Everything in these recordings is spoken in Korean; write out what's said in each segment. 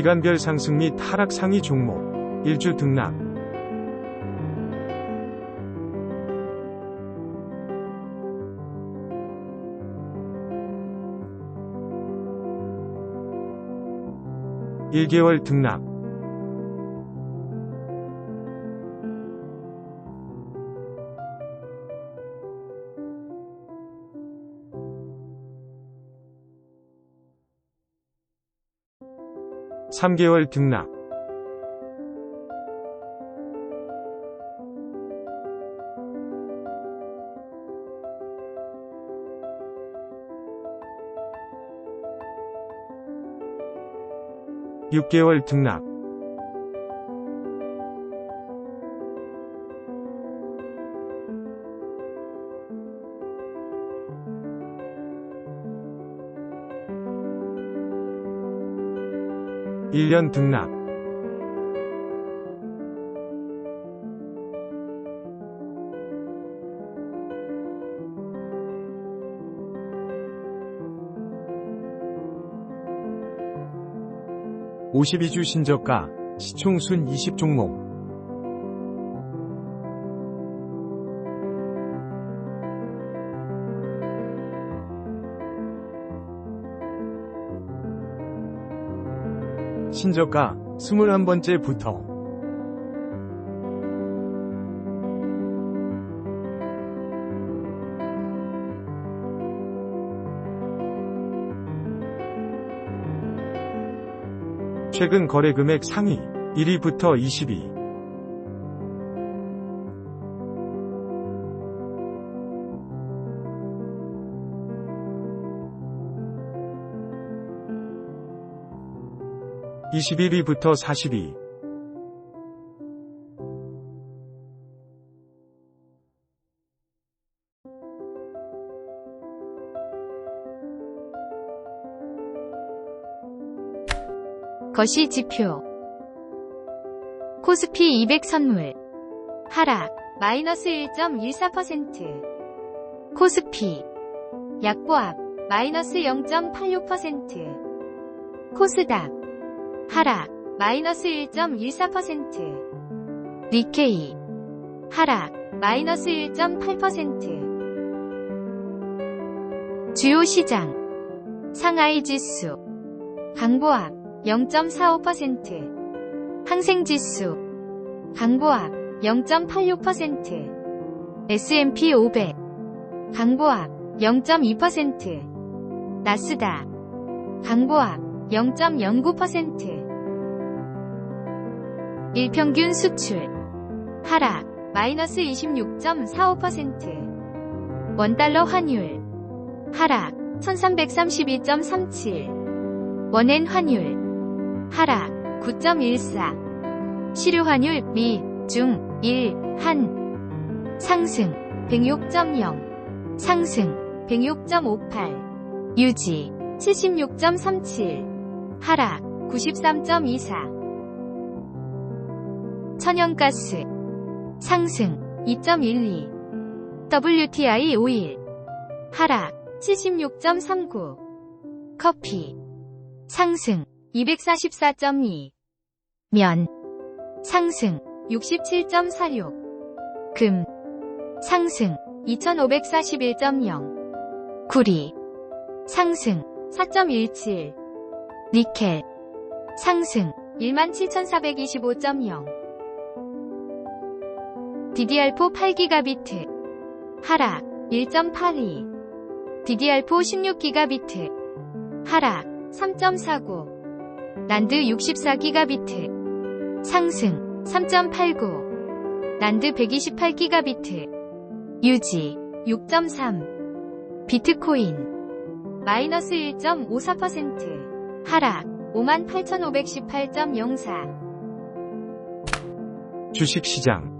기간별 상승 및 하락 상위 종목 일주 등락. 일개월 등락 삼개월 등락. 6개월 등락 일년 등락. (52주) 신저가 시총순 20종목 신저가 21번째부터. 최근 거래 금액 상위 1위부터 20위 (21위부터) (40위) 거시 지표. 코스피 200 선물. 하락. 마이너스 1.14% 코스피. 약보합. 마이너스 0.86% 코스닥 하락 마이너스 1.14% 니케이 하락 마이너스 1.8% 주요 시장 상하이 지수 강보합 0.45% 항생 지수 강보합 0.86% S&P 500 강보합 0.2% 나스닥 강보합 0.09% 일평균 수출. 하락. 마이너스 26.45% 원달러 환율. 하락. 1332.37 원엔 환율. 하락. 9.14 시류 환율 미, 중, 일, 한. 상승. 106.0 상승. 106.58 유지. 76.37 하락. 93.24 천연가스. 상승 2.12 WTI 오일. 하락 76.39 커피. 상승 244.2 면. 상승 67.46 금. 상승 2541.0 구리. 상승 4.17 니켈. 상승 17,425.0 DDR4 8기가비트. 하락 1.82 DDR4 16기가비트. 하락 3.49 난드 64기가비트. 상승 3.89 난드 128기가비트. 유지 6.3 비트코인. 마이너스 1.54% 하락 58,518.04 주식시장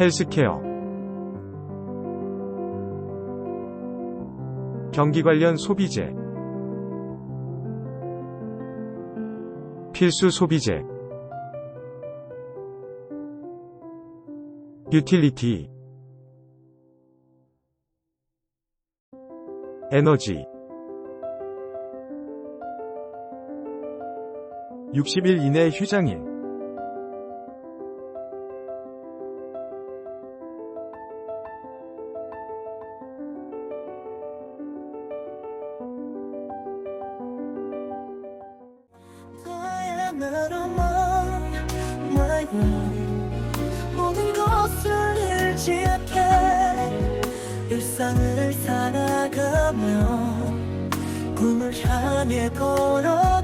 헬스케어. 경기 관련 소비재. 필수 소비재. 유틸리티. 에너지. 60일 이내 휴장일 너야말로 my 모든 것을 않게 일상을 살아가며 꿈을 향해 걸어